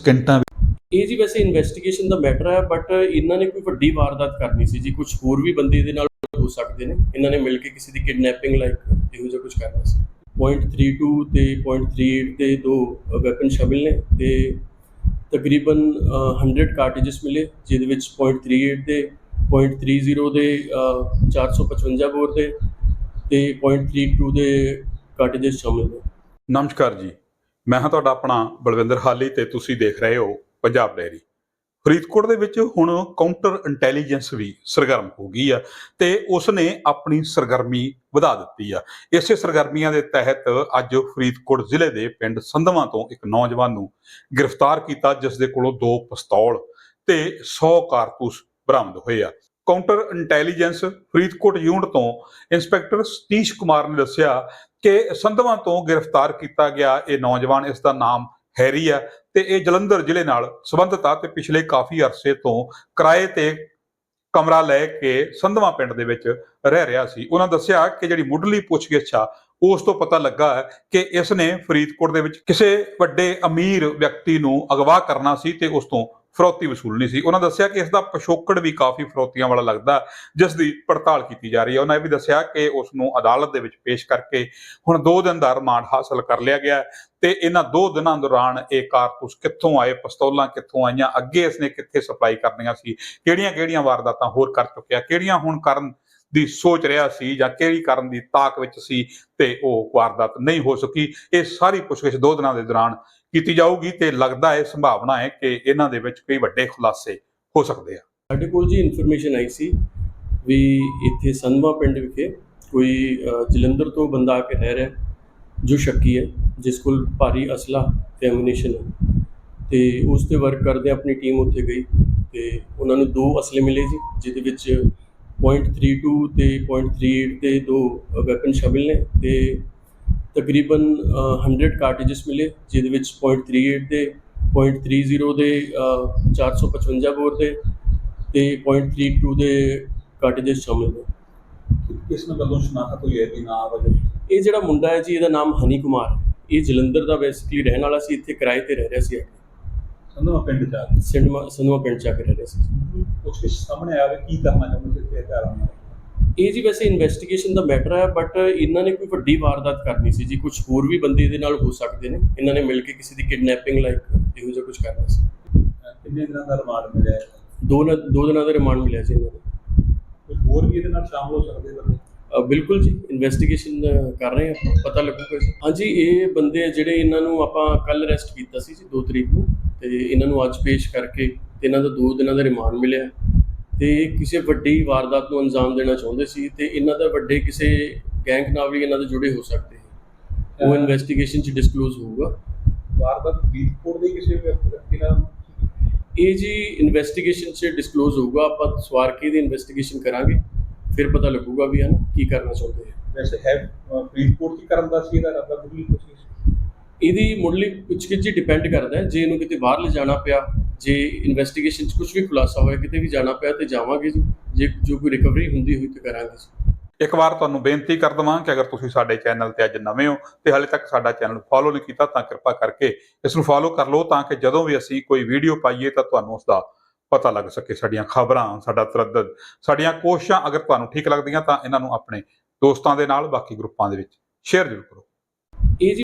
ਸਕਿੰਟਾਂ ਇਹ ਜੀ ਵੈਸੇ ਇਨਵੈਸਟੀਗੇਸ਼ਨ ਦਾ ਮੈਟਰ ਹੈ ਬਟ ਇਹਨਾਂ ਨੇ ਕੋਈ ਵੱਡੀ ਵਾਰਦਾਤ ਕਰਨੀ ਸੀ ਜੀ। ਕੁਝ ਹੋਰ ਵੀ ਬੰਦੇ ਇਹਦੇ ਨਾਲ ਹੋ ਸਕਦੇ ਨੇ। ਇਹਨਾਂ ਨੇ ਮਿਲ ਕੇ ਕਿਸੇ ਦੀ ਕਿਡਨੈਪਿੰਗ ਲਾਈਕ ਇਹੋ ਜਿਹਾ ਕੁਝ ਕਰਨਾ ਸੀ .32 ਤੇ .38 ਦੇ ਦੋ ਵੈਪਨ ਸ਼ਾਮਿਲ ਨੇ ਤੇ ਤਕਰੀਬਨ ਅ, 100 ਕਾਰਟ੍ਰਿਜਸ ਮਿਲੇ ਜਿਹਦੇ ਵਿੱਚ .38 ਦੇ .30 ਦੇ ਅ, 455 ਬੋਰ ਦੇ ਤੇ .32 ਦੇ ਕਾਰਟ੍ਰਿਜਸ ਸ਼ਾਮਿਲ ਨੇ। ਨਮਸਕਾਰ ਜੀ। ਮੈਂ ਹਾਂ ਤੁਹਾਡਾ ਆਪਣਾ ਬਲਵਿੰਦਰ ਹਾਲੀ ਤੇ ਤੁਸੀਂ ਦੇਖ ਰਹੇ ਹੋ ਪੰਜਾਬ ਡੈਰੀ ਫਰੀਦਕੋਟ ਦੇ ਵਿੱਚ ਹੁਣ ਕਾਊਂਟਰ ਇੰਟੈਲੀਜੈਂਸ ਵੀ ਸਰਗਰਮ ਹੋ ਗਈ ਆ ਤੇ ਉਸ ਨੇ ਆਪਣੀ ਸਰਗਰਮੀ ਵਧਾ ਦਿੱਤੀ ਆ। ਇਸੇ ਸਰਗਰਮੀਆਂ ਦੇ ਤਹਿਤ ਅੱਜ ਫਰੀਦਕੋਟ ਜ਼ਿਲ੍ਹੇ ਦੇ ਪਿੰਡ ਸੰਧਵਾਂ ਤੋਂ ਇੱਕ ਨੌਜਵਾਨ ਨੂੰ ਗ੍ਰਿਫਤਾਰ ਕੀਤਾ ਜਿਸ ਦੇ ਕੋਲੋਂ ਦੋ ਪਿਸਤੌਲ ਤੇ 100 ਕਾਰਤੂਸ ਬਰਾਮਦ ਹੋਏ ਆ। ਕਾਊਂਟਰ ਇੰਟੈਲੀਜੈਂਸ ਫਰੀਦਕੋਟ ਯੂਨਿਟ ਤੋਂ ਇੰਸਪੈਕਟਰ ਸਤੀਸ਼ ਕੁਮਾਰ ਨੇ ਦੱਸਿਆ ਕਿ ਸੰਧਵਾਂ ਤੋਂ ਗ੍ਰਿਫਤਾਰ ਕੀਤਾ ਗਿਆ ਇਹ ਨੌਜਵਾਨ, ਇਸ ਦਾ ਨਾਮ ਹੈਰੀ ਆ ਤੇ ਇਹ ਜਲੰਧਰ ਜ਼ਿਲ੍ਹੇ ਨਾਲ ਸੰਬੰਧਿਤ ਆ ਤੇ ਪਿਛਲੇ ਕਾਫੀ ਅਰਸੇ ਤੋਂ ਕਿਰਾਏ ਤੇ ਕਮਰਾ ਲੈ ਕੇ ਸੰਧਵਾਂ ਪਿੰਡ ਦੇ ਵਿੱਚ ਰਹਿ ਰਿਹਾ ਸੀ। ਉਹਨਾਂ ਦੱਸਿਆ ਕਿ ਜਿਹੜੀ ਮੁੱਢਲੀ ਪੁੱਛਗਿੱਛ ਆ, ਉਸ ਤੋਂ ਪਤਾ ਲੱਗਾ ਹੈ ਕਿ ਇਸ ਨੇ ਫਰੀਦਕੋਟ ਦੇ ਵਿੱਚ ਕਿਸੇ ਵੱਡੇ ਅਮੀਰ ਵਿਅਕਤੀ ਨੂੰ ਅਗਵਾ ਕਰਨਾ ਸੀ ਤੇ ਉਸ ਤੋਂ ਫਰੌਤੀ ਵਸੂਲਣੀ ਸੀ। ਉਹਨਾਂ ਦੱਸਿਆ ਕਿ ਇਸ ਦਾ ਪਿਛੋਕੜ ਵੀ ਕਾਫੀ ਫਰੋਤੀਆਂ ਵਾਲਾ ਲੱਗਦਾ, ਜਿਸ ਦੀ ਪੜਤਾਲ ਕੀਤੀ ਜਾ ਰਹੀ ਹੈ। ਉਹਨਾਂ ਇਹ ਵੀ ਦੱਸਿਆ ਕਿ ਉਸ ਨੂੰ ਅਦਾਲਤ ਦੇ ਵਿੱਚ ਪੇਸ਼ ਕਰਕੇ ਹੁਣ 2 ਦਿਨ ਦਾ ਰਿਮਾਂਡ ਹਾਸਲ ਕਰ ਲਿਆ ਗਿਆ ਤੇ ਇਹਨਾਂ 2 ਦਿਨਾਂ ਦੌਰਾਨ ਇਹ ਕਾਰਤੂਸ ਕਿੱਥੋਂ ਆਏ, ਪਿਸਤੌਲਾਂ ਕਿੱਥੋਂ ਆਈਆਂ, ਅੱਗੇ ਇਸਨੇ ਕਿੱਥੇ ਸਪਲਾਈ ਕਰਨੀਆਂ ਸੀ, ਕਿਹੜੀਆਂ-ਕਿਹੜੀਆਂ ਵਾਰਦਾਤਾਂ ਹੋਰ ਕਰ ਚੁੱਕਿਆ, ਕਿਹੜੀਆਂ ਹੁਣ ਕਰਨ ਦੀ ਸੋਚ ਰਿਹਾ ਸੀ ਜਾਂ ਕਿਹੜੀ ਕਰਨ ਦੀ ਤਾਕ ਵਿੱਚ ਸੀ ਤੇ ਉਹ ਵਾਰਦਾਤ ਨਹੀਂ ਹੋ ਸਕੀ। ਇਹ ਸਾਰੀ ਪੁੱਛਗਿੱਛ ਦੋ ਦਿਨਾਂ ਦੇ ਦੌਰਾਨ ਕੀਤੀ ਜਾਊਗੀ ਤੇ ਲੱਗਦਾ ਹੈ ਸੰਭਾਵਨਾ ਹੈ ਕਿ ਇਹਨਾਂ ਦੇ ਵਿੱਚ ਕਈ ਵੱਡੇ ਖੁਲਾਸੇ ਹੋ ਸਕਦੇ ਆ। ਸਾਡੇ ਕੋਲ ਜੀ ਇਨਫੋਰਮੇਸ਼ਨ ਆਈ ਸੀ ਵੀ ਇੱਥੇ ਸੰਧਵਾ ਪਿੰਡ ਵਿਖੇ ਕੋਈ ਜਲੰਧਰ ਤੋਂ ਬੰਦਾ ਆ ਕੇ ਰਹਿ ਰਿਹਾ ਹੈ, ਜੋ ਸ਼ੱਕੀ ਹੈ ਜਿਸ ਕੋਲ ਭਾਰੀ ਅਸਲਾ ਤੇ ਐਮੂਨੀਸ਼ਨ ਹੈ। ਤੇ ਉਸ ਤੇ ਵਰਕ ਕਰਦੇ ਆਪਣੀ ਟੀਮ ਉੱਥੇ ਗਈ ਤੇ ਉਹਨਾਂ ਨੂੰ ਦੋ ਅਸਲੇ ਮਿਲੇ ਜੀ ਜਿਹਦੇ ਵਿੱਚ .32 ਤੇ .38 ਦੇ ਦੋ ਵੈਪਨ ਸ਼ਾਮਿਲ ਨੇ ਤੇ ਤਕਰੀਬਨ ਅ, 100 ਕਾਰਟ੍ਰਿਜਸ ਮਿਲੇ ਜਿਹਦੇ ਵਿੱਚ .38 ਦੇ .30 ਦੇ ਅ, 455 ਬੋਰ ਦੇ ਤੇ .32 ਦੇ ਕਾਰਟ੍ਰਿਜਸ ਸ਼ਾਮਿਲ ਨੇ। ਕਿਸ ਨੂੰ ਕਦੋਂ ਸ਼ਨਾਖਤ ਹੋਈ ਹੈ ਕਿ ਨਾ ਵਜੇ? ਇਹ ਜਿਹੜਾ ਮੁੰਡਾ ਹੈ ਜੀ ਇਹਦਾ ਨਾਮ ਹਨੀ ਕੁਮਾਰ ਇਹ ਜਲੰਧਰ ਦਾ ਬੇਸਿਕਲੀ ਰਹਿਣ ਵਾਲਾ ਸੀ ਇੱਥੇ ਕਿਰਾਏ ਤੇ ਰਹਿ ਰਿਹਾ ਸੀ। ਸੰਧਵਾ ਪਿੰਡ ਜਾ ਸਿੰਧਵਾ ਸੰਧਵਾ ਪਿੰਡ ਚ ਆ ਕੇ ਰਹਿ ਰਿਹਾ ਸੀ। ਕੁਝ ਸਾਹਮਣੇ ਆਵੇ ਕੀ ਕਰਨਾ ਚਾਹੁੰਦੇ ਤੇ ਕਰਾਂ ਇਹ ਜੀ ਵੈਸੇ ਇਨਵੈਸਟੀਗੇਸ਼ਨ ਦਾ ਮੈਟਰ ਹੈ ਬਟ ਇਹਨਾਂ ਨੇ ਕੋਈ ਵੱਡੀ ਵਾਰਦਾਤ ਕਰਨੀ ਸੀ ਜੀ। ਕੁਝ ਹੋਰ ਵੀ ਬੰਦੇ ਇਹਦੇ ਨਾਲ ਹੋ ਸਕਦੇ ਨੇ। ਇਹਨਾਂ ਨੇ ਮਿਲ ਕੇ ਕਿਸੇ ਦੀ ਕਿਡਨੈਪਿੰਗ ਲਾਈਕ ਇਹੋ ਜਿਹਾ ਕੁਝ ਕਰਨਾ ਸੀ। ਕਿੰਨੇ ਦਿਨਾਂ ਦਾ ਰਿਮਾਂਡ ਮਿਲਿਆ ਹੈ? ਦੋ ਦੋ ਦਿਨਾਂ ਦਾ ਰਿਮਾਂਡ ਮਿਲਿਆ ਸੀ ਇਹਨਾਂ ਨੂੰ। ਕੁਝ ਹੋਰ ਵੀ ਇਹਦੇ ਨਾਲ ਸ਼ਾਮਲ ਹੋ ਸਕਦੇ ਬੰਦੇ? ਬਿਲਕੁਲ ਜੀ ਇਨਵੈਸਟੀਗੇਸ਼ਨ ਕਰ ਰਹੇ ਹਾਂ ਪਤਾ ਲੱਗੂਗਾ ਹਾਂਜੀ ਇਹ ਬੰਦੇ ਜਿਹੜੇ ਇਹਨਾਂ ਨੂੰ ਆਪਾਂ ਕੱਲ ਅਰੈਸਟ ਕੀਤਾ ਸੀ ਜੀ 2 ਤਰੀਕ ਨੂੰ। ਤੇ ਇਹਨਾਂ ਨੂੰ ਅੱਜ ਪੇਸ਼ ਕਰਕੇ ਤੇ ਇਹਨਾਂ ਦਾ 2 ਦਿਨਾਂ ਦਾ ਰਿਮਾਂਡ ਮਿਲਿਆ। ਤੇ ਇਹ ਕਿਸੇ ਵੱਡੀ ਵਾਰਦਾਤ ਨੂੰ ਅੰਜਾਮ ਦੇਣਾ ਚਾਹੁੰਦੇ ਸੀ ਤੇ ਇਹਨਾਂ ਦਾ ਵੱਡੇ ਕਿਸੇ ਗੈਂਗ ਨਾਲ ਵੀ ਇਹਨਾਂ ਦੇ ਜੁੜੇ ਹੋ ਸਕਦੇ ਉਹ ਇਨਵੈਸਟੀਗੇਸ਼ਨ ਚ ਡਿਸਕਲੋਜ਼ ਹੋਊਗਾ। ਵਾਰਦਾਤ ਫਰੀਦਕੋਟ ਦੇ ਕਿਸੇ ਵਿਅਕਤੀ ਨਾਲ ਇਹ ਜੀ ਇਨਵੈਸਟੀਗੇਸ਼ਨ ਚ ਡਿਸਕਲੋਜ਼ ਹੋਊਗਾ। ਆਪਾਂ ਸਵਾਰ ਕੇ ਦੀ ਇਨਵੈਸਟੀਗੇਸ਼ਨ ਕਰਾਂਗੇ। ਫਿਰ ਪਤਾ ਲੱਗੂਗਾ ਵੀ ਹਨ ਕੀ ਕਰਨਾ ਚਾਹੁੰਦੇ ਹੈ ਵੈਸੇ ਹੈ ਫਰੀਦਕੋਟ ਕੀ ਕਰਨ ਦਾ ਸੀ ਇਹਦਾ ਬੁੱਢੀ ਕੋਸ਼ਿਸ਼ ਇਹਦੀ ਮੁੱਢਲੀ ਪੁੱਛਗਿੱਛ ਜੀ ਡਿਪੈਂਡ ਕਰਦਾ ਹੈ ਜੇ ਇਹਨੂੰ ਕਿਤੇ ਬਾਹਰ ਲਿਜਾਣਾ ਪਿਆ ਜੇ ਇਨਵੈਸਟੀਗੇਸ਼ਨ 'ਚ ਕੁਝ ਵੀ ਖੁਲਾਸਾ ਹੋਇਆ ਕਿਤੇ ਵੀ ਜਾਣਾ ਪਿਆ ਤੇ ਜਾਵਾਂਗੇ ਜੀ। ਜੇ ਜੋ ਕੋਈ ਰਿਕਵਰੀ ਹੁੰਦੀ ਹੋਈ ਤੇ ਕਰਾਂਗੇ ਜੀ। ਇੱਕ ਵਾਰ ਤੁਹਾਨੂੰ ਬੇਨਤੀ ਕਰ ਦਵਾਂ ਕਿ ਅਗਰ ਤੁਸੀਂ ਸਾਡੇ ਚੈਨਲ ਤੇ ਅੱਜ ਨਵੇਂ ਹੋ ਤੇ ਹਾਲੇ ਤੱਕ ਸਾਡਾ ਚੈਨਲ ਫੋਲੋ ਨਹੀਂ ਕੀਤਾ ਤਾਂ ਕਿਰਪਾ ਕਰਕੇ ਇਸ ਨੂੰ ਫੋਲੋ ਕਰ ਲਓ ਤਾਂ ਕਿ ਜਦੋਂ ਵੀ ਅਸੀਂ ਕੋਈ ਵੀਡੀਓ ਪਾਈਏ ਤਾਂ ਤੁਹਾਨੂੰ ਉਸ ਦਾ ਪਤਾ ਲੱਗ ਸਕੇ ਸਾਡੀਆਂ ਖਬਰਾਂ ਸਾਡਾ ਤਰੱਦਦ ਸਾਡੀਆਂ ਕੋਸ਼ਿਸ਼ਾਂ ਅਗਰ ਤੁਹਾਨੂੰ ਠੀਕ ਲੱਗਦੀਆਂ ਤਾਂ ਇਹਨਾਂ ਨੂੰ ਆਪਣੇ ਦੋਸਤਾਂ ਦੇ ਨਾਲ ਬਾਕੀ ਗਰੁੱਪਾਂ ਦੇ ਵਿੱਚ ਸ਼ੇਅਰ ਜ਼ਰੂਰ ਕਰੋ। ਇਹ ਜੀ